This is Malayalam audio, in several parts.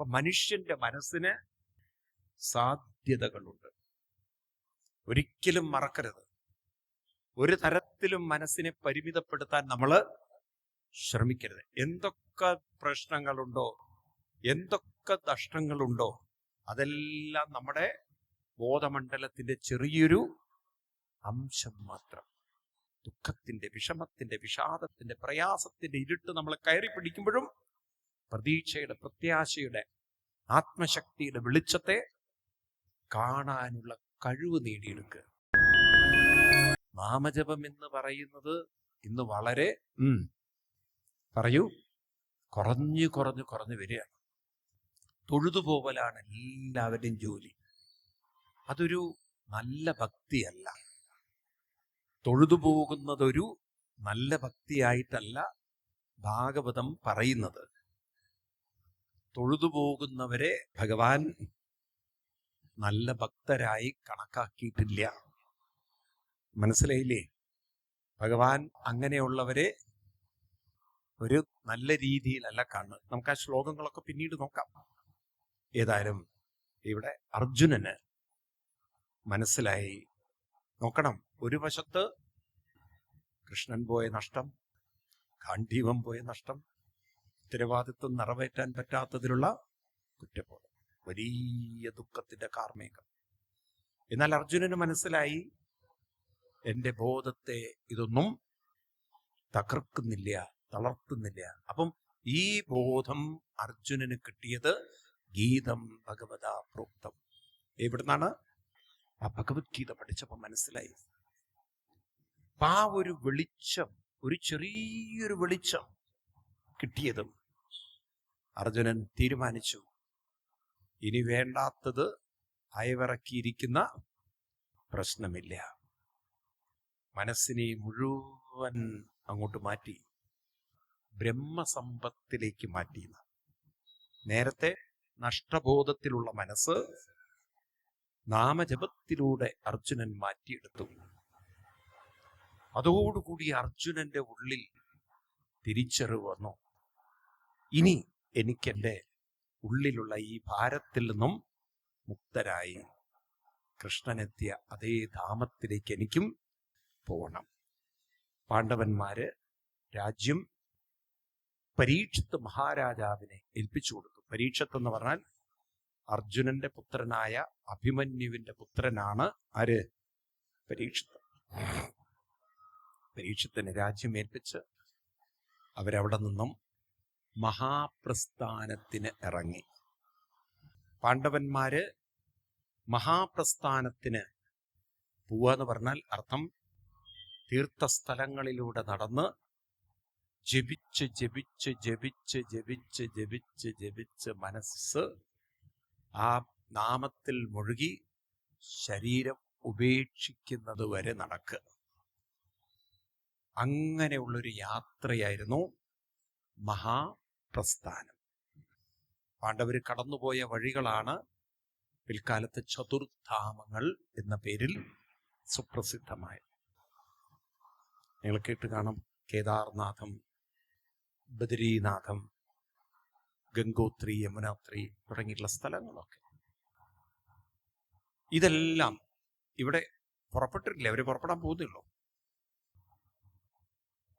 അപ്പൊ മനുഷ്യന്റെ മനസ്സിന് സാധ്യതകളുണ്ട്. ഒരിക്കലും മറക്കരുത്. ഒരു തരത്തിലും മനസ്സിനെ പരിമിതപ്പെടുത്താൻ നമ്മൾ ശ്രമിക്കരുത്. എന്തൊക്കെ പ്രശ്നങ്ങളുണ്ടോ എന്തൊക്കെ നഷ്ടങ്ങളുണ്ടോ അതെല്ലാം നമ്മുടെ ബോധമണ്ഡലത്തിന്റെ ചെറിയൊരു അംശം മാത്രം. ദുഃഖത്തിന്റെ വിഷമത്തിന്റെ വിഷാദത്തിന്റെ പ്രയാസത്തിന്റെ ഇരുട്ട് നമ്മൾ കയറി പിടിക്കുമ്പോഴും പ്രതീക്ഷയുടെ പ്രത്യാശയുടെ ആത്മശക്തിയുടെ വെളിച്ചത്തെ കാണാനുള്ള കഴിവ് നേടിയെടുക്കുക. നാമജപം എന്ന് പറയുന്നത് ഇന്ന് വളരെ പറയൂ കുറഞ്ഞു കുറഞ്ഞു കുറഞ്ഞു വരികയാണ്. തൊഴുതുപോകലാണ് എല്ലാവരുടെയും ജോലി. അതൊരു നല്ല ഭക്തിയല്ല. തൊഴുതു പോകുന്നതൊരു നല്ല ഭക്തിയായിട്ടല്ല ഭാഗവതം പറയുന്നത്. തൊഴുതു പോകുന്നവരെ ഭഗവാൻ നല്ല ഭക്തരായി കണക്കാക്കിയിട്ടില്ല. മനസ്സിലായില്ലേ? ഭഗവാൻ അങ്ങനെയുള്ളവരെ ഒരു നല്ല രീതിയിലല്ല കാണുന്നത്. നമുക്ക് ആ ശ്ലോകങ്ങളൊക്കെ പിന്നീട് നോക്കാം. ഏതായാലും ഇവിടെ അർജുനന് മനസ്സിലായി. നോക്കണം. ഒരു വശത്ത് കൃഷ്ണൻ പോയ നഷ്ടം ഗാന്ധീവം പോയ നഷ്ടം ഉത്തരവാദിത്വം നിറവേറ്റാൻ പറ്റാത്തതിലുള്ള കുറ്റബോധം. വലിയ ദുഃഖത്തിന്റെ കാർമേകം എന്നാൽ അർജുനന് മനസ്സിലായി എന്റെ ബോധത്തെ ഇതൊന്നും തകർക്കുന്നില്ല തളർത്തുന്നില്ല. അപ്പം ഈ ബോധം അർജുനന് കിട്ടിയത് ഗീതം ഭഗവത പ്രോക്തം. എവിടുന്നാണ്? ആ ഭഗവത്ഗീത പഠിച്ചപ്പോ മനസ്സിലായി. ആ ഒരു വെളിച്ചം ഒരു ചെറിയൊരു വെളിച്ചം കിട്ടിയതും അർജുനൻ തീരുമാനിച്ചു. ഇനി വേണ്ടാത്തത് അയവിറക്കിയിരിക്കുന്ന പ്രശ്നമില്ല. മനസ്സിനെ മുഴുവൻ അങ്ങോട്ട് മാറ്റി. ബ്രഹ്മസമ്പത്തിലേക്ക് മാറ്റി നേരത്തെ നഷ്ടബോധത്തിലുള്ള മനസ്സ് നാമജപത്തിലൂടെ അർജുനൻ മാറ്റിയെടുത്തു. അതോടുകൂടി അർജുനന്റെ ഉള്ളിൽ തിരിച്ചറിവ് വന്നു. ഇനി എനിക്കെന്റെ ഉള്ളിലുള്ള ഈ ഭാരത്തിൽ നിന്നും മുക്തരായി കൃഷ്ണനെത്തിയ അതേ ധാമത്തിലേക്ക് എനിക്കും പോകണം. പാണ്ഡവന്മാര് രാജ്യം പരീക്ഷത്ത് മഹാരാജാവിനെ ഏൽപ്പിച്ചു കൊടുത്തു. പരീക്ഷത്ത് എന്ന് പറഞ്ഞാൽ അർജുനന്റെ പുത്രനായ അഭിമന്യുവിന്റെ പുത്രനാണ് ആര്? പരീക്ഷത്ത്. പരീക്ഷത്തിന് രാജ്യം ഏൽപ്പിച്ച് അവരവിടെ നിന്നും മഹാപ്രസ്ഥാനത്തിന് ഇറങ്ങി. പാണ്ഡവന്മാര് മഹാപ്രസ്ഥാനത്തിന് പോവാന്ന് പറഞ്ഞാൽ അർത്ഥം തീർത്ഥസ്ഥലങ്ങളിലൂടെ നടന്ന് ജപിച്ച് ജപിച്ച് ജപിച്ച് ജപിച്ച് ജപിച്ച് ജപിച്ച് മനസ്സ് ആ നാമത്തിൽ മുഴുകി ശരീരം ഉപേക്ഷിക്കുന്നത് വരെ നടക്കുക അങ്ങനെയുള്ളൊരു യാത്രയായിരുന്നു മഹാപ്രസ്ഥാനം. പാണ്ഡവർ കടന്നുപോയ വഴികളാണ് പിൽക്കാലത്ത് ചതുർധാമങ്ങൾ എന്ന പേരിൽ സുപ്രസിദ്ധമായത്. നിങ്ങൾ കേട്ട് കാണും കേദാർനാഥം ബദരീനാഥം ഗംഗോത്രി യമുനാത്രി തുടങ്ങിയിട്ടുള്ള സ്ഥലങ്ങളൊക്കെ. ഇതെല്ലാം ഇവിടെ പുറപ്പെട്ടിട്ടില്ല. അവർ പുറപ്പെടാൻ പോകുന്നുള്ളൂ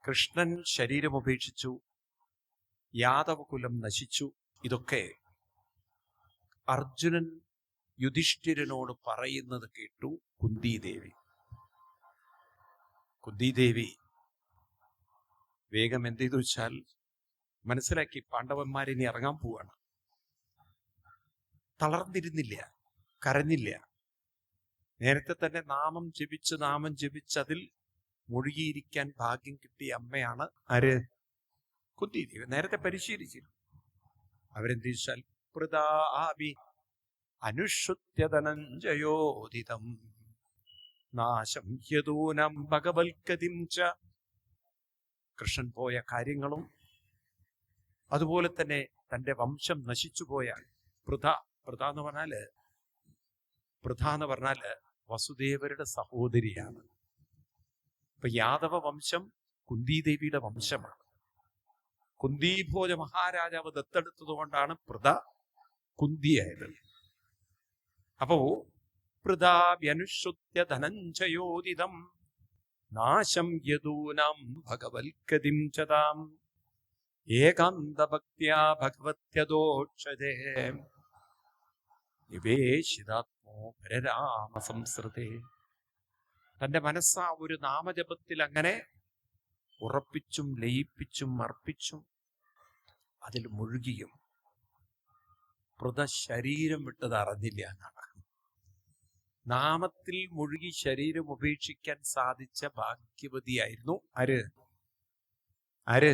കൃഷ്ണൻ ശരീരം ഉപേക്ഷിച്ചു യാദവകുലം നശിച്ചു. ഇതൊക്കെ അർജുനൻ യുധിഷ്ഠിരനോട് പറയുന്നത് കേട്ടു കുന്തിദേവി. കുന്തിദേവി വേഗം എന്ത് ചെയ്തു വെച്ചാൽ മനസ്സിലാക്കി പാണ്ഡവന്മാരിനി ഇറങ്ങാൻ പോവാണ്. തളർന്നിരുന്നില്ല കരഞ്ഞില്ല. നേരത്തെ തന്നെ നാമം ജപിച്ച് നാമം ജപിച്ച് അതിൽ മുഴുകിയിരിക്കാൻ ഭാഗ്യം കിട്ടിയ അമ്മയാണ് ആര്? കുന്തിദേവി നേരത്തെ പരിശീലിച്ചിരുന്നു. അവരെന്ത് ചോദിച്ചാൽ പ്രതാപി അനുഷുത്യധനഞ്ജയോദിതം നാശം യദൂനം ഭഗവത്കതിം ച. കൃഷ്ണൻ പോയ കാര്യങ്ങളും അതുപോലെ തന്നെ തന്റെ വംശം നശിച്ചുപോയ പൃഥ പൃഥ എന്ന് പറഞ്ഞാൽ പൃഥ എന്ന് പറഞ്ഞാൽ വസുദേവരുടെ സഹോദരിയാണ്. ഇപ്പൊ യാദവ വംശം കുന്തിദേവിയുടെ വംശമാണ്. കുന്തിഭോജ മഹാരാജാവ് ദത്തെടുത്തത് കൊണ്ടാണ് പ്രത കുന്തിയായത്. അപ്പോ പ്രതാവ്യനുശ്രുത്യ ധനഞ്ജയോദിതം നാശം യദൂനാം ഭഗവത്കതിം ചതാം ഏകാന്തഭക്ത്യാ ഭഗവത്യദോക്ഷതേ. നിവേശിതാത്മോ പരരാമ സംസൃതേ തന്റെ മനസ്സാ ഒരു നാമജപത്തിൽ അങ്ങനെ ഉറപ്പിച്ചും ലയിപ്പിച്ചും അർപ്പിച്ചും അതിൽ മുഴുകിയും പ്രത ശരീരം വിട്ടത് അറിഞ്ഞില്ല എന്നാണ്. നാമത്തിൽ മുഴുകി ശരീരം ഉപേക്ഷിക്കാൻ സാധിച്ച ഭാഗ്യവതിയായിരുന്നു അര് അര്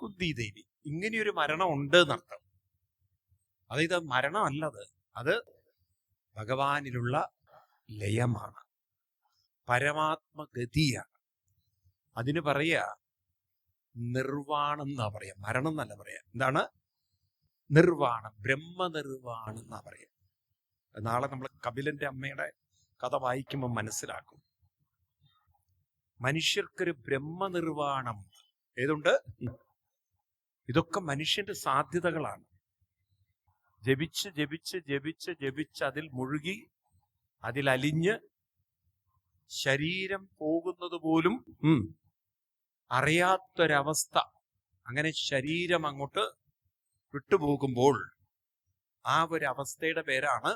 കുന്തി ദേവി ഇങ്ങനെയൊരു മരണം ഉണ്ട് എന്നർത്ഥം. അതായത് മരണമല്ലത്. അത് ഭഗവാനിലുള്ള ലയമാണ്. പരമാത്മഗതിയാണ്. അതിന് പറയുക നിർവാണം എന്നാ പറയാ മരണം എന്നല്ല പറയാ എന്താണ്? നിർവാണം. ബ്രഹ്മനിർവാണം എന്നാ പറയാ നാളെ നമ്മൾ കപിലന്റെ അമ്മയുടെ കഥ വായിക്കുമ്പോൾ മനസ്സിലാക്കും. മനുഷ്യർക്കൊരു ബ്രഹ്മനിർവാണം ഏതുണ്ട്? ഇതൊക്കെ മനുഷ്യന്റെ സാധ്യതകളാണ്. ജപിച്ച് ജപിച്ച് ജപിച്ച് ജപിച്ച് അതിൽ മുഴുകി അതിൽ അലിഞ്ഞ് ശരീരം പോകുന്നത് പോലും അറിയാത്തൊരവസ്ഥ. അങ്ങനെ ശരീരം അങ്ങോട്ട് വിട്ടുപോകുമ്പോൾ ആ ഒരു അവസ്ഥയുടെ പേരാണ്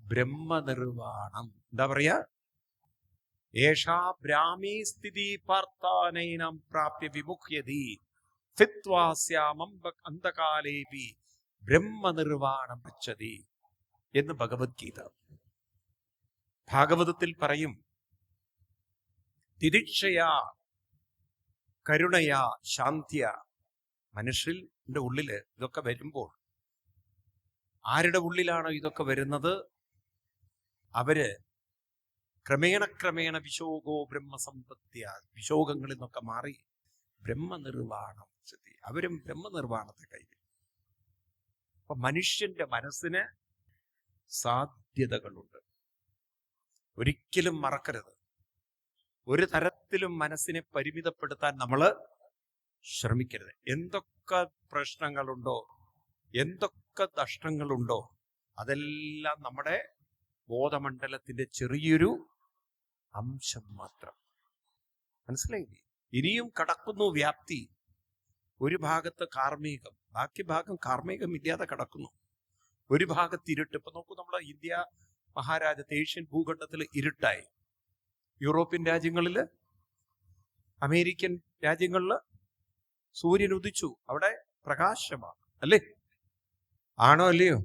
ബ്രഹ്മനിർവാണം. എന്താ പറയാ? ഏഷാ ബ്രാഹ്മീ സ്ഥിതി പാർത്ഥാനൈനം പ്രാപ്യ വിമുഖ്യതി സ്ഥിത്വാസ്യാമം അന്ധകാലേപി ബ്രഹ്മനിർവാണം പച്ചതി എന്ന് ഭഗവത്ഗീത. ഭാഗവതത്തിൽ പറയും തിരിക്ഷയാ കരുണയാ ശാന്തിയ. മനുഷ്യന്റെ ഉള്ളിൽ ഇതൊക്കെ വരുമ്പോൾ ആരുടെ ഉള്ളിലാണോ ഇതൊക്കെ വരുന്നത്? അവർ ക്രമേണ ക്രമേണ വിശോകോ ബ്രഹ്മസമ്പത്തിയ വിശോകങ്ങളിൽ നിന്നൊക്കെ മാറി ബ്രഹ്മനിർവാണം സിദ്ധി. അവരും ബ്രഹ്മനിർവാണത്തെ കൈവരും അപ്പൊ മനുഷ്യന്റെ മനസ്സിന് സാധ്യതകളുണ്ട്. ഒരിക്കലും മറക്കരുത്. ഒരു തരത്തിലും മനസ്സിനെ പരിമിതപ്പെടുത്താൻ നമ്മൾ ശ്രമിക്കരുത്. എന്തൊക്കെ പ്രശ്നങ്ങളുണ്ടോ എന്തൊക്കെ നഷ്ടങ്ങളുണ്ടോ അതെല്ലാം നമ്മുടെ ബോധമണ്ഡലത്തിന്റെ ചെറിയൊരു അംശം മാത്രം. മനസ്സിലായില്ലേ? ഇനിയും കടക്കുന്നു വ്യാപ്തി. ഒരു ഭാഗത്ത് കാർമ്മികം ബാക്കി ഭാഗം കാർമ്മികം ഇല്ലാതെ കടക്കുന്നു. ഒരു ഭാഗത്ത് ഇരുട്ട്. ഇപ്പൊ നോക്കൂ നമ്മൾ ഇന്ത്യ മഹാരാജ്യത്ത് ഏഷ്യൻ ഭൂഖണ്ഡത്തിൽ ഇരുട്ടായി. യൂറോപ്യൻ രാജ്യങ്ങളിൽ അമേരിക്കൻ രാജ്യങ്ങളിൽ സൂര്യൻ ഉദിച്ചു. അവിടെ പ്രകാശമാണ് അല്ലേ? ആണോ അല്ലയോ?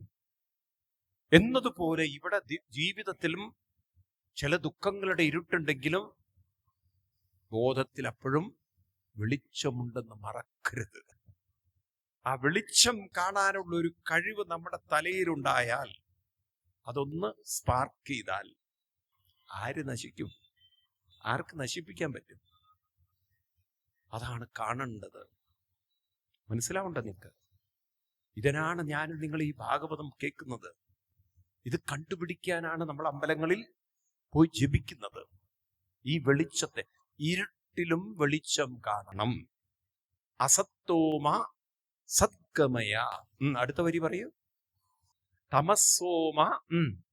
എന്നതുപോലെ ഇവിടെ ജീവിതത്തിലും ചില ദുഃഖങ്ങളുടെ ഇരുട്ടുണ്ടെങ്കിലും ബോധത്തിൽ അപ്പോഴും വെളിച്ചമുണ്ടെന്ന് മറക്കരുത്. ആ വെളിച്ചം കാണാനുള്ള ഒരു കഴിവ് നമ്മുടെ തലയിലുണ്ടായാൽ അതൊന്ന് സ്പാർക്ക് ചെയ്താൽ ആര് നശിക്കും? ആർക്ക് നശിപ്പിക്കാൻ പറ്റും? അതാണ് കാണേണ്ടത്. മനസ്സിലാവണ്ട നിങ്ങൾക്ക് ഇതിനാണ് ഞാൻ നിങ്ങൾ ഈ ഭാഗവതം കേൾക്കുന്നത്. ഇത് കണ്ടുപിടിക്കാനാണ് നമ്മൾ അമ്പലങ്ങളിൽ പോയി ജപിക്കുന്നത്. ഈ വെളിച്ചത്തെ ഇരുട്ടിലും വെളിച്ചം കാണണം. അസത്തോമ സത്കമയ. അടുത്ത വരി പറയൂ. തമസോമ ഉം,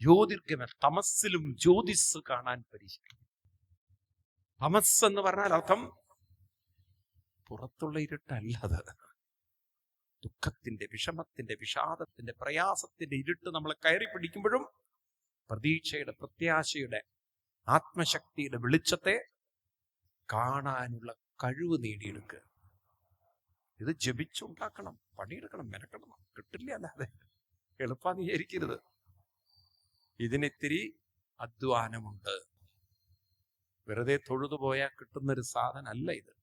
ജ്യോതിർഗമ തമസ്സിലും ജ്യോതിസ് കാണാൻ പരിശീലിക്കും തമസ് എന്ന് പറഞ്ഞാൽ അർത്ഥം പുറത്തുള്ള ഇരുട്ടല്ല അത്. ദുഃഖത്തിന്റെ വിഷമത്തിന്റെ വിഷാദത്തിന്റെ പ്രയാസത്തിന്റെ ഇരുട്ട് നമ്മൾ കയറി പിടിക്കുമ്പോഴും പ്രതീക്ഷയുടെ പ്രത്യാശയുടെ ആത്മശക്തിയുടെ വെളിച്ചത്തെ കാണാനുള്ള കഴിവ് നേടിയെടുക്കുക. ഇത് ജപിച്ചുണ്ടാക്കണം പണിയെടുക്കണം മെനക്കണം കിട്ടില്ല അല്ലാതെ. എളുപ്പാന്ന് വിചാരിക്കരുത്. ഇതിനിത്തിരി അധ്വാനമുണ്ട്. വെറുതെ തൊഴുതു പോയാൽ കിട്ടുന്നൊരു സാധനമല്ല ഇത്.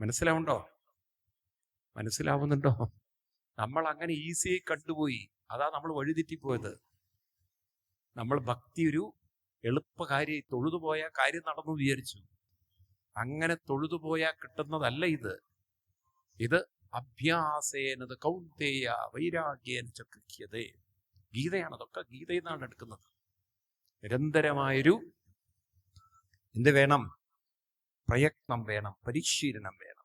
മനസ്സിലാവുണ്ടോ? മനസ്സിലാവുന്നുണ്ടോ? നമ്മൾ അങ്ങനെ ഈസിയായി കണ്ടുപോയി. അതാ നമ്മൾ വഴിതെറ്റിപ്പോയത്. നമ്മൾ ഭക്തി ഒരു എളുപ്പകാര്യ തൊഴുതുപോയ കാര്യം നടന്നു വിചാരിച്ചു. അങ്ങനെ തൊഴുതുപോയാൽ കിട്ടുന്നതല്ല ഇത്. ഇത് അഭ്യാസേനത് കൗന്തേയ വൈരാഗ്യേന ചക്രിയതേ ഗീതയാണ് അതൊക്കെ ഗീതയിൽ നിന്നാണ് എടുക്കുന്നത്. നിരന്തരമായൊരു എന്ത് വേണം? പ്രയത്നം വേണം പരിശീലനം വേണം.